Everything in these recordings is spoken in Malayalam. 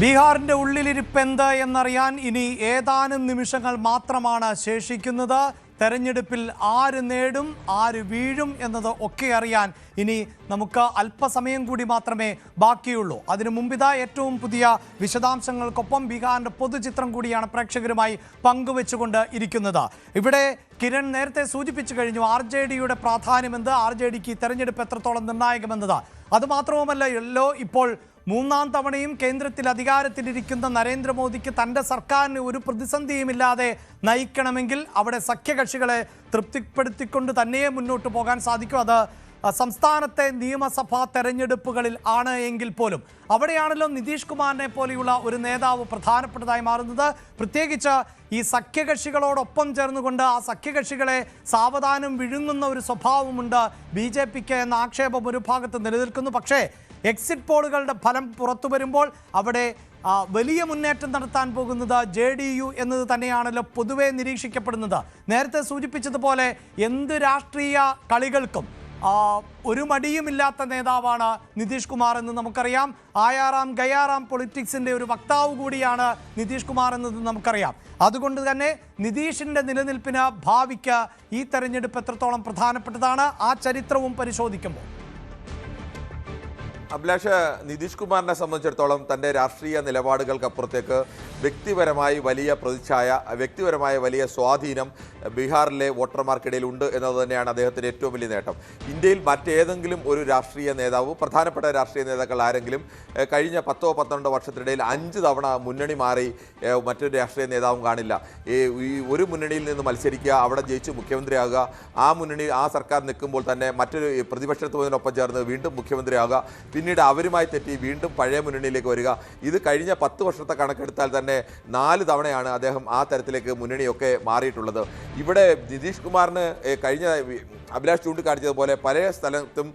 ബീഹാറിന്റെ ഉള്ളിലിരിപ്പെന്ത് എന്നറിയാൻ ഇനി ഏതാനും നിമിഷങ്ങൾ മാത്രമാണ് ശേഷിക്കുന്നത്. തെരഞ്ഞെടുപ്പിൽ ആര് നേടും ആര് വീഴും എന്നത് ഒക്കെ അറിയാൻ ഇനി നമുക്ക് അല്പസമയം കൂടി മാത്രമേ ബാക്കിയുള്ളൂ. അതിനു മുമ്പിതാ ഏറ്റവും പുതിയ വിശദാംശങ്ങൾക്കൊപ്പം ബീഹാറിന്റെ പൊതുചിത്രം കൂടിയാണ് പ്രേക്ഷകരുമായി പങ്കുവെച്ചുകൊണ്ട് ഇരിക്കുന്നത്. ഇവിടെ കിരൺ നേരത്തെ സൂചിപ്പിച്ചു കഴിഞ്ഞു ആർ ജെ ഡിയുടെ പ്രാധാന്യമെന്ത് ആർ ജെ ഡിക്ക് തെരഞ്ഞെടുപ്പ് എത്രത്തോളം നിർണായകമെന്നത്. അതുമാത്രവുമല്ല എല്ലോ ഇപ്പോൾ മൂന്നാം തവണയും കേന്ദ്രത്തിൽ അധികാരത്തിലിരിക്കുന്ന നരേന്ദ്രമോദിക്ക് തന്റെ സർക്കാരിന് ഒരു പ്രതിസന്ധിയുമില്ലാതെ നയിക്കണമെങ്കിൽ അവിടെ സഖ്യകക്ഷികളെ തൃപ്തിപ്പെടുത്തിക്കൊണ്ട് തന്നെയെ മുന്നോട്ട് പോകാൻ സാധിക്കും. അത് സംസ്ഥാനത്തെ നിയമസഭാ തെരഞ്ഞെടുപ്പുകളിൽ ആണ് എങ്കിൽ പോലും. അവിടെയാണല്ലോ നിതീഷ് കുമാറിനെ പോലെയുള്ള ഒരു നേതാവ് പ്രധാനപ്പെട്ടതായി മാറുന്നത്. പ്രത്യേകിച്ച് ഈ സഖ്യകക്ഷികളോടൊപ്പം ചേർന്നുകൊണ്ട് ആ സഖ്യകക്ഷികളെ സാവധാനം വിഴുങ്ങുന്ന ഒരു സ്വഭാവമുണ്ട്. ബി എന്ന ആക്ഷേപം ഒരു ഭാഗത്ത് നിലനിൽക്കുന്നു. പക്ഷേ എക്സിറ്റ് പോളുകളുടെ ഫലം പുറത്തു വരുമ്പോൾ അവിടെ വലിയ മുന്നേറ്റം നടത്താൻ പോകുന്നത് ജെ ഡി യു എന്നത് തന്നെയാണല്ലോ പൊതുവെ നിരീക്ഷിക്കപ്പെടുന്നത്. നേരത്തെ സൂചിപ്പിച്ചതുപോലെ എന്ത് രാഷ്ട്രീയ കളികൾക്കും ഒരു മടിയുമില്ലാത്ത നേതാവാണ് നിതീഷ് കുമാർ എന്ന് നമുക്കറിയാം. ആയാറാം ഗയാറാം പൊളിറ്റിക്സിന്റെ ഒരു വക്താവ് കൂടിയാണ് നിതീഷ് കുമാർ എന്നത് നമുക്കറിയാം. അതുകൊണ്ട് തന്നെ നിതീഷിന്റെ നിലനിൽപ്പിന് ഭാവിക്ക് ഈ തെരഞ്ഞെടുപ്പ് എത്രത്തോളം പ്രധാനപ്പെട്ടതാണ് ആ ചരിത്രവും പരിശോധിക്കുമ്പോൾ. അഭിലാഷ് നിതീഷ് കുമാറിനെ സംബന്ധിച്ചിടത്തോളം തന്റെ രാഷ്ട്രീയ നിലപാടുകൾക്കപ്പുറത്തേക്ക് വ്യക്തിപരമായി വലിയ പ്രതിച്ഛായ വ്യക്തിപരമായ വലിയ സ്വാധീനം ബീഹാറിലെ വോട്ടർമാർക്കിടയിൽ ഉണ്ട് എന്നത് തന്നെയാണ് അദ്ദേഹത്തിന്റെ ഏറ്റവും വലിയ നേട്ടം. ഇന്ത്യയിൽ മറ്റേതെങ്കിലും ഒരു രാഷ്ട്രീയ നേതാവ് പ്രധാനപ്പെട്ട രാഷ്ട്രീയ നേതാക്കൾ ആരെങ്കിലും കഴിഞ്ഞ പത്തോ പന്ത്രണ്ടോ വർഷത്തിനിടയിൽ അഞ്ച് തവണ മുന്നണി മാറി മറ്റൊരു രാഷ്ട്രീയ നേതാവും കാണില്ല. ഈ ഒരു മുന്നണിയിൽ നിന്ന് മത്സരിക്കുക അവിടെ ജയിച്ച് മുഖ്യമന്ത്രിയാകുക ആ മുന്നണി ആ സർക്കാർ നിൽക്കുമ്പോൾ തന്നെ മറ്റൊരു പ്രതിപക്ഷത്തോതിനൊപ്പം ചേർന്ന് വീണ്ടും മുഖ്യമന്ത്രിയാകുക പിന്നീട് അവരുമായി തെറ്റി വീണ്ടും പഴയ മുന്നണിയിലേക്ക് വരിക. ഇത് കഴിഞ്ഞ പത്ത് വർഷത്തെ കണക്കെടുത്താൽ തന്നെ നാല് തവണയാണ് അദ്ദേഹം ആ തരത്തിലേക്ക് മുന്നണിയൊക്കെ മാറിയിട്ടുള്ളത്. ഇവിടെ നിതീഷ് കുമാറിന് കഴിഞ്ഞ അഭിലാഷ് ചൂണ്ടിക്കാണിച്ചതുപോലെ പല സ്ഥലത്തും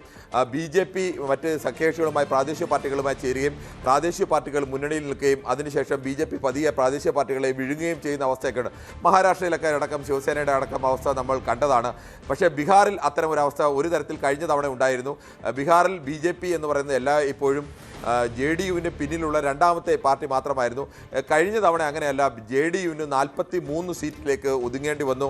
ബി ജെ പി മറ്റ് സഖ്യകക്ഷികളുമായി പ്രാദേശിക പാർട്ടികളുമായി ചേരുകയും പ്രാദേശിക പാർട്ടികൾ മുന്നണിയിൽ നിൽക്കുകയും അതിനുശേഷം ബി ജെ പി പതിയെ പ്രാദേശിക പാർട്ടികളെ വിഴുങ്ങുകയും ചെയ്യുന്ന അവസ്ഥയൊക്കെയുണ്ട് മഹാരാഷ്ട്രയിലൊക്കെ അടക്കം ശിവസേനയുടെ അടക്കം അവസ്ഥ നമ്മൾ കണ്ടതാണ്. പക്ഷേ ബീഹാറിൽ അത്തരം ഒരു അവസ്ഥ ഒരു തരത്തിൽ കഴിഞ്ഞ തവണ ഉണ്ടായിരുന്നു. ബീഹാറിൽ ബി എന്ന് പറയുന്നത് എല്ലാ ഇപ്പോഴും ജെ ഡി യുവിന് പിന്നിലുള്ള രണ്ടാമത്തെ പാർട്ടി മാത്രമായിരുന്നു. കഴിഞ്ഞ തവണ അങ്ങനെയല്ല ജെ ഡി യുവിന് നാൽപ്പത്തി മൂന്ന് സീറ്റിലേക്ക് ഒതുങ്ങേണ്ടി വന്നു.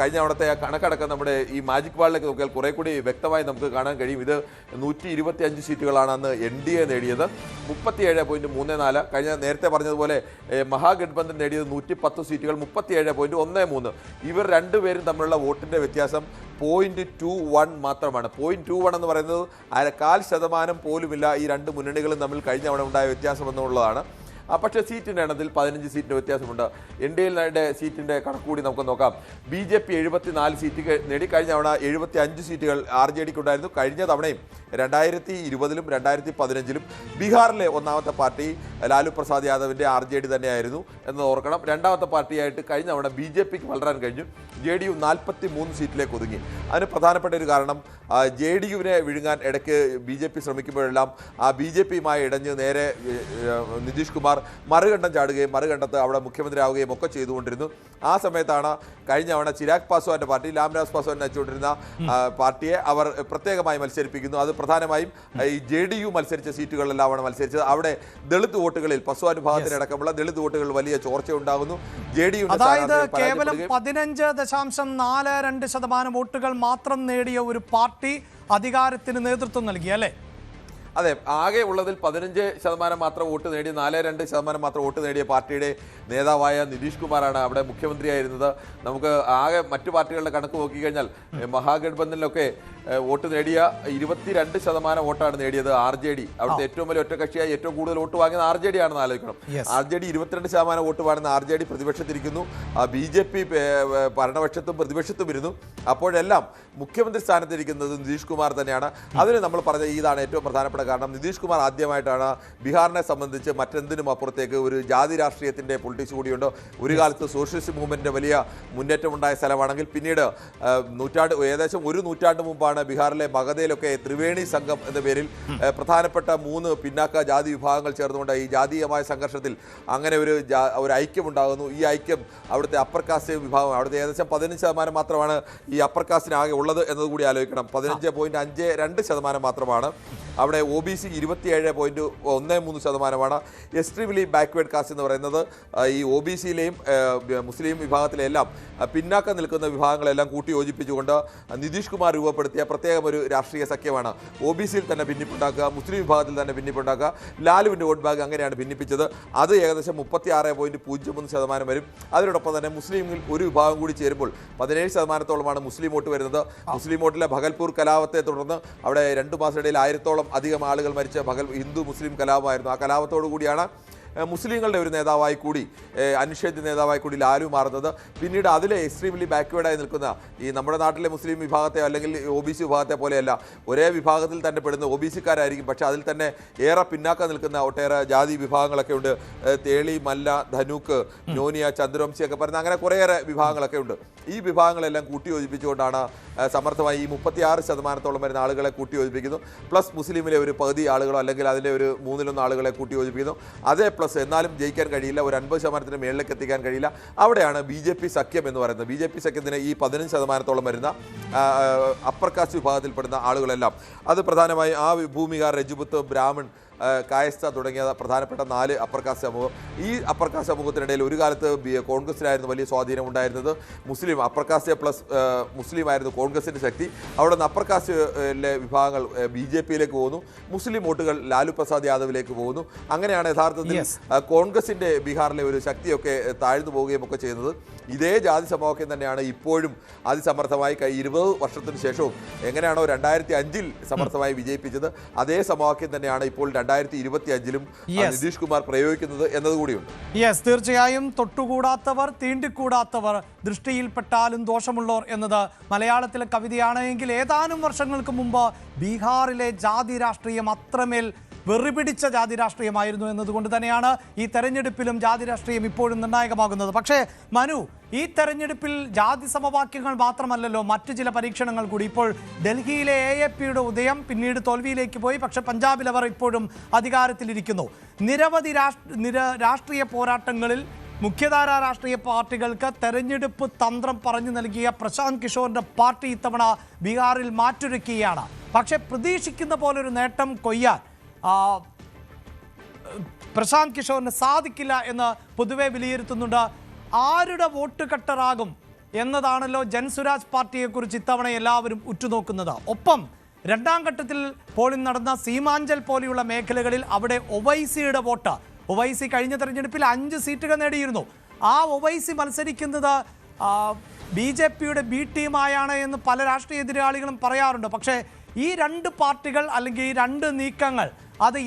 കഴിഞ്ഞ തവണത്തെ കണക്കടക്കം നമ്മുടെ ഈ മാജിക് വാളിലേക്ക് നോക്കിയാൽ കുറെ കൂടി വ്യക്തമായി നമുക്ക് കാണാൻ കഴിയും. ഇത് നൂറ്റി ഇരുപത്തി അഞ്ച് സീറ്റുകളാണ് അന്ന് എൻ ഡി എ നേടിയത്. മുപ്പത്തിയേഴ് പോയിന്റ് മൂന്ന് നാല്. കഴിഞ്ഞ നേരത്തെ പറഞ്ഞതുപോലെ മഹാഗഡ്ബന്ധൻ നേടിയത് നൂറ്റി പത്ത് സീറ്റുകൾ മുപ്പത്തിയേഴ് പോയിന്റ് ഒന്ന് മൂന്ന്. ഇവർ രണ്ടുപേരും തമ്മിലുള്ള വോട്ടിന്റെ വ്യത്യാസം പോയിന്റ് ടു വൺ മാത്രമാണ്. പോയിന്റ് ടു വൺ എന്ന് പറയുന്നത് കാൽ ശതമാനം പോലുമില്ല ഈ രണ്ട് മുന്നണികളും തമ്മിൽ കഴിഞ്ഞ തവണ ഉണ്ടായ വ്യത്യാസം എന്നുള്ളതാണ്. പക്ഷേ സീറ്റിന്റെ എണ്ണത്തിൽ പതിനഞ്ച് സീറ്റിന്റെ വ്യത്യാസമുണ്ട്. എൻ ഡി എല്ലിന്റെ സീറ്റിന്റെ കണക്കുകൂടി നമുക്ക് നോക്കാം. ബി ജെ പി എഴുപത്തി നാല് സീറ്റുകൾ നേടി. കഴിഞ്ഞ തവണ എഴുപത്തി അഞ്ച് സീറ്റുകൾ ആർ ജെ ഡിക്ക് ഉണ്ടായിരുന്നു കഴിഞ്ഞ തവണയും രണ്ടായിരത്തി ഇരുപതിലും രണ്ടായിരത്തി പതിനഞ്ചിലും ബീഹാറിലെ ഒന്നാമത്തെ പാർട്ടി ലാലു പ്രസാദ് യാദവിന്റെ ആർ ജെ ഡി തന്നെയായിരുന്നു എന്ന് ഓർക്കണം. രണ്ടാമത്തെ പാർട്ടിയായിട്ട് കഴിഞ്ഞ തവണ ബി ജെ പിക്ക് വളരാൻ കഴിഞ്ഞു. ജെ ഡി യു നാൽപ്പത്തി മൂന്ന് സീറ്റിലേക്ക് ഒതുങ്ങി. അതിന് പ്രധാനപ്പെട്ട ഒരു കാരണം ജെ ഡി യുവിനെ വിഴുങ്ങാൻ ഇടയ്ക്ക് ബി ജെ പി ശ്രമിക്കുമ്പോഴെല്ലാം ആ ബി ജെ പിയുമായി ഇടഞ്ഞ് നേരെ നിതീഷ് കുമാർ മറുകണ്ഠം ചാടുകയും മറുകണ്ഠത്ത് അവിടെ മുഖ്യമന്ത്രിയാവുകയും ഒക്കെ ചെയ്തുകൊണ്ടിരുന്നു. ആ സമയത്താണ് കഴിഞ്ഞ തവണ ചിരാഗ് പാസ്വാന്റെ പാർട്ടി ലാംരാജ് പാസ്വാൻ നയിച്ചുകൊണ്ടിരുന്ന പാർട്ടിയെ അവർ പ്രത്യേകമായി മത്സരിപ്പിക്കുന്നു. അത് പ്രധാനമായും ഈ ജെ ഡി യു മത്സരിച്ച സീറ്റുകളിലെല്ലാമാണ് മത്സരിച്ചത്. അവിടെ ദളിത് വോട്ടുകളിൽ പസ്വാൻ വിഭാഗത്തിനടക്കമുള്ള ദളിത് വോട്ടുകൾ വലിയ ചോർച്ച ഉണ്ടാകുന്നു ജെ ഡി യു അതായത് കേവലം പതിനഞ്ച് ദശാംശം നാല് രണ്ട് ശതമാനം വോട്ടുകൾ മാത്രം നേടിയ ഒരു പാർട്ടി അധികാരത്തിന് നേതൃത്വം നൽകി അല്ലേ? അതെ ആകെ ഉള്ളതിൽ പതിനഞ്ച് ശതമാനം മാത്രം വോട്ട് നേടി നാല് രണ്ട് ശതമാനം മാത്രം വോട്ട് നേടിയ പാർട്ടിയുടെ നേതാവായ നിതീഷ് കുമാറാണ് അവിടെ മുഖ്യമന്ത്രിയായിരുന്നത്. നമുക്ക് ആകെ മറ്റു പാർട്ടികളുടെ കണക്ക് നോക്കിക്കഴിഞ്ഞാൽ മഹാഗഡ്ബന്ധനിലൊക്കെ വോട്ട് നേടിയ ഇരുപത്തിരണ്ട് ശതമാനം വോട്ടാണ് നേടിയത് ആർ ജെ ഡി. അവിടുത്തെ ഏറ്റവും വലിയ ഒറ്റകക്ഷിയായി ഏറ്റവും കൂടുതൽ വോട്ട് വാങ്ങിയത് ആർ ജെ ഡി ആണെന്ന് ആലോചിക്കണം. ആർ ജെ ഡി ഇരുപത്തിരണ്ട് ശതമാനം വോട്ട് വാങ്ങുന്ന ആർ ജെ ഡി പ്രതിപക്ഷത്തിരിക്കുന്നു. ബി ജെ പി ഭരണപക്ഷത്തും പ്രതിപക്ഷത്തും ഇരുന്നു. അപ്പോഴെല്ലാം മുഖ്യമന്ത്രി സ്ഥാനത്തിരിക്കുന്നത് നിതീഷ് കുമാർ തന്നെയാണ്. അതിന് നമ്മൾ പറഞ്ഞ ഇതാണ് ഏറ്റവും പ്രധാനപ്പെട്ട കാരണം. നിതീഷ് കുമാർ ആദ്യമായിട്ടാണ് ബീഹാറിനെ സംബന്ധിച്ച് മറ്റെന്തിനും അപ്പുറത്തേക്ക് ഒരു ജാതി രാഷ്ട്രീയത്തിന്റെ പൊളിറ്റിക്സ് കൂടിയുണ്ട്. ഒരു കാലത്ത് സോഷ്യലിസ്റ്റ് മൂവ്മെന്റിന്റെ വലിയ മുന്നേറ്റമുണ്ടായ സ്ഥലമാണെങ്കിൽ പിന്നീട് നൂറ്റാണ്ട് ഏകദേശം ഒരു നൂറ്റാണ്ട് മുമ്പാണ് ശേഷമാണ് ബീഹാറിലെ മഗധയിലൊക്കെ ത്രിവേണി സംഘം എന്ന പേരിൽ പ്രധാനപ്പെട്ട മൂന്ന് പിന്നാക്ക ജാതി വിഭാഗങ്ങൾ ചേർന്നുകൊണ്ട് ഈ ജാതീയമായ സംഘർഷത്തിൽ അങ്ങനെ ഒരു ഒരു ഐക്യം ഉണ്ടാകുന്നു ഈ ഐക്യം അവിടുത്തെ അപ്പർ കാസ്റ്റ് വിഭാഗം അവിടുത്തെ ഏകദേശം പതിനഞ്ച് ശതമാനം മാത്രമാണ് ഈ അപ്പർ കാസ്റ്റിനാകെ ഉള്ളത് എന്നതുകൂടി ആലോചിക്കണം. പതിനഞ്ച് പോയിന്റ് അഞ്ച് രണ്ട് ശതമാനം മാത്രമാണ്. അവിടെ ഒ ബി സി ഇരുപത്തിയേഴ് പോയിന്റ് ഒന്ന് മൂന്ന് ശതമാനമാണ്. എക്സ്ട്രീംലി ബാക്ക്വേർഡ് കാസ്റ്റ് എന്ന് പറയുന്നത് ഈ ഒ ബി സിയിലെയും മുസ്ലിം വിഭാഗത്തിലെല്ലാം പിന്നാക്കം നിൽക്കുന്ന വിഭാഗങ്ങളെല്ലാം കൂട്ടി യോജിപ്പിച്ചുകൊണ്ട് നിതീഷ് കുമാർ രൂപപ്പെടുത്തിയ പ്രത്യേകം ഒരു രാഷ്ട്രീയ സഖ്യമാണ്. ഒ ബി സിയിൽ തന്നെ ഭിന്നിപ്പുണ്ടാക്കുക മുസ്ലിം വിഭാഗത്തിൽ തന്നെ ഭിന്നിപ്പുണ്ടാക്കുക ലാലുവിന്റെ വോട്ട് ബാങ്ക് അങ്ങനെയാണ് ഭിന്നിപ്പിച്ചത്. അത് ഏകദേശം മുപ്പത്തി ആറ് പോയിന്റ് പൂജ്യം മൂന്ന് ശതമാനം വരും. അതിനോടൊപ്പം തന്നെ മുസ്ലിമിൽ ഒരു വിഭാഗം കൂടി ചേരുമ്പോൾ പതിനേഴ് ശതമാനത്തോളമാണ് മുസ്ലിം വോട്ട് വരുന്നത്. മുസ്ലിം വോട്ടിലെ ഭഗൽപൂർ കലാപത്തെ തുടർന്ന് അവിടെ രണ്ടു മാസത്തിനിടയിൽ ആയിരത്തോളം അധികം ആളുകൾ മരിച്ച ഭഗൽ ഹിന്ദു മുസ്ലിം കലാപമായിരുന്നു. ആ കലാപത്തോടു കൂടിയാണ് മുസ്ലിങ്ങളുടെ ഒരു നേതാവായി കൂടി ഏഹ് അനിഷേധ്യ നേതാവായി കൂടി ലാലു മാറുന്നത്. പിന്നീട് അതിലെ എക്സ്ട്രീംലി ബാക്ക്വേർഡായി നിൽക്കുന്ന ഈ നമ്മുടെ നാട്ടിലെ മുസ്ലിം വിഭാഗത്തെ അല്ലെങ്കിൽ ഒ ബി സി വിഭാഗത്തെ പോലെയല്ല ഒരേ വിഭാഗത്തിൽ തന്നെ പെടുന്ന ഒ ബി സിക്കാരായിരിക്കും. പക്ഷേ അതിൽ തന്നെ ഏറെ പിന്നാക്കം നിൽക്കുന്ന ഒട്ടേറെ ജാതി വിഭാഗങ്ങളൊക്കെ ഉണ്ട്. തേളി മല്ല ധനുക്ക് നോനിയ ചന്ദ്രവംശിയൊക്കെ പറയുന്ന അങ്ങനെ കുറേയേറെ വിഭാഗങ്ങളൊക്കെ ഉണ്ട്. ഈ വിഭാഗങ്ങളെല്ലാം കൂട്ടി യോജിപ്പിച്ചുകൊണ്ടാണ് സമർത്ഥമായി ഈ മുപ്പത്തിയാറ് ശതമാനത്തോളം വരുന്ന ആളുകളെ കൂട്ടി യോജിപ്പിക്കുന്നു പ്ലസ് മുസ്ലിമിലെ ഒരു പകുതി ആളുകളോ അല്ലെങ്കിൽ അതിലെ ഒരു മൂന്നിലൊന്ന് ആളുകളെ കൂട്ടി യോജിപ്പിക്കുന്നു അതേ പ്ലസ് എന്നാലും ജയിക്കാൻ കഴിയില്ല ഒരു അൻപത് ശതമാനത്തിന് മേളിലേക്ക് എത്തിക്കാൻ കഴിയില്ല. അവിടെയാണ് ബി ജെ പി സഖ്യം എന്ന് പറയുന്നത്. ബി ജെ പി സഖ്യത്തിന് ഈ പതിനഞ്ച് ശതമാനത്തോളം വരുന്ന അപ്പർ കാസ്റ്റ് വിഭാഗത്തിൽപ്പെടുന്ന ആളുകളെല്ലാം. അത് പ്രധാനമായും ആ ഭൂമിക രജുപുത്ത് ബ്രാഹ്മൺ കായസ്ഥ തുടങ്ങിയ പ്രധാനപ്പെട്ട നാല് അപ്പർ കാസ്റ്റ് സമൂഹം. ഈ അപ്പർ കാസ്റ്റ് സമൂഹത്തിനിടയിൽ ഒരു കാലത്ത് ബി- കോൺഗ്രസിനായിരുന്നു വലിയ സ്വാധീനം ഉണ്ടായിരുന്നത്. മുസ്ലിം അപ്പർ കാസ്റ്റ് പ്ലസ് മുസ്ലിം ആയിരുന്നു കോൺഗ്രസിന്റെ ശക്തി. അവിടെ നിന്ന് അപ്പർ കാസ്റ്റിലെ വിഭാഗങ്ങൾ ബി ജെ പിയിലേക്ക് പോകുന്നു. മുസ്ലിം വോട്ടുകൾ ലാലു പ്രസാദ് യാദവിലേക്ക് പോകുന്നു. അങ്ങനെയാണ് യഥാർത്ഥത്തിൽ കോൺഗ്രസിന്റെ ബീഹാറിലെ ഒരു ശക്തിയൊക്കെ താഴ്ന്നു പോവുകയും ഒക്കെ ചെയ്യുന്നത്. ഇതേ ജാതി സമവാക്യം തന്നെയാണ് ഇപ്പോഴും അതിസമർത്ഥമായി കൈ ഇരുപത് വർഷത്തിന് ശേഷവും എങ്ങനെയാണോ രണ്ടായിരത്തി അഞ്ചിൽ സമർത്ഥമായി വിജയിപ്പിച്ചത്. അതേ സമവാക്യം തന്നെയാണ് ഇപ്പോൾ രണ്ടായിരത്തി ഇരുപത്തി അഞ്ചിലും. നിതീഷ് കുമാർ പ്രയോഗിക്കുന്നത് എന്നതുകൂടിയുണ്ട് യെസ് തീർച്ചയായും തൊട്ടുകൂടാത്തവർ തീണ്ടിക്കൂടാത്തവർ ദൃഷ്ടിയിൽപ്പെട്ടാലും ദോഷമുള്ളവർ എന്നത് മലയാളത്തിലെ കവിതയാണ് എങ്കിൽ ഏതാനും വർഷങ്ങൾക്ക് മുമ്പ് ബീഹാറിലെ ജാതി രാഷ്ട്രീയം അത്രമേൽ വെറിപിടിച്ച ജാതി രാഷ്ട്രീയമായിരുന്നു എന്നതുകൊണ്ട് തന്നെയാണ് ഈ തെരഞ്ഞെടുപ്പിലും ജാതി രാഷ്ട്രീയം ഇപ്പോഴും നിർണായകമാകുന്നത് പക്ഷേ മനു ഈ തെരഞ്ഞെടുപ്പിൽ ജാതി സമവാക്യങ്ങൾ മാത്രമല്ലല്ലോ മറ്റു ചില പരീക്ഷണങ്ങൾ കൂടി. ഇപ്പോൾ ഡൽഹിയിലെ എ എ പിയുടെ ഉദയം പിന്നീട് തോൽവിയിലേക്ക് പോയി. പക്ഷെ പഞ്ചാബിൽ അവർ ഇപ്പോഴും അധികാരത്തിലിരിക്കുന്നു. നിരവധി രാഷ്ട്ര നിര രാഷ്ട്രീയ പോരാട്ടങ്ങളിൽ മുഖ്യധാരാ രാഷ്ട്രീയ പാർട്ടികൾക്ക് തെരഞ്ഞെടുപ്പ് തന്ത്രം പറഞ്ഞു നൽകിയ പ്രശാന്ത് കിഷോറിന്റെ പാർട്ടി ഇത്തവണ ബീഹാറിൽ മാറ്റൊരുക്കുകയാണ്. പക്ഷേ പ്രതീക്ഷിക്കുന്ന പോലൊരു നേട്ടം കൊയ്യാൻ പ്രശാന്ത് കിഷോറിന് സാധിക്കില്ല എന്ന് പൊതുവെ വിലയിരുത്തുന്നുണ്ട് ആരുടെ വോട്ട് കട്ടറാകും എന്നതാണല്ലോ ജൻസുരാജ് പാർട്ടിയെക്കുറിച്ച് ഇത്തവണ എല്ലാവരും ഉറ്റുനോക്കുന്നത്. ഒപ്പം രണ്ടാം ഘട്ടത്തിൽ പോളിംഗ് നടന്ന സീമാഞ്ചൽ പോലെയുള്ള മേഖലകളിൽ അവിടെ ഒവൈസിയുടെ വോട്ട്. ഒവൈസി കഴിഞ്ഞ തെരഞ്ഞെടുപ്പിൽ അഞ്ച് സീറ്റുകൾ നേടിയിരുന്നു. ആ ഒവൈസി മത്സരിക്കുന്നത് ബി ജെ പിയുടെ ബി ടീമായാണ് എന്ന് പല രാഷ്ട്രീയ എതിരാളികളും പറയാറുണ്ട്. പക്ഷേ ഈ രണ്ട് പാർട്ടികൾ അല്ലെങ്കിൽ ഈ രണ്ട് നീക്കങ്ങൾ അത്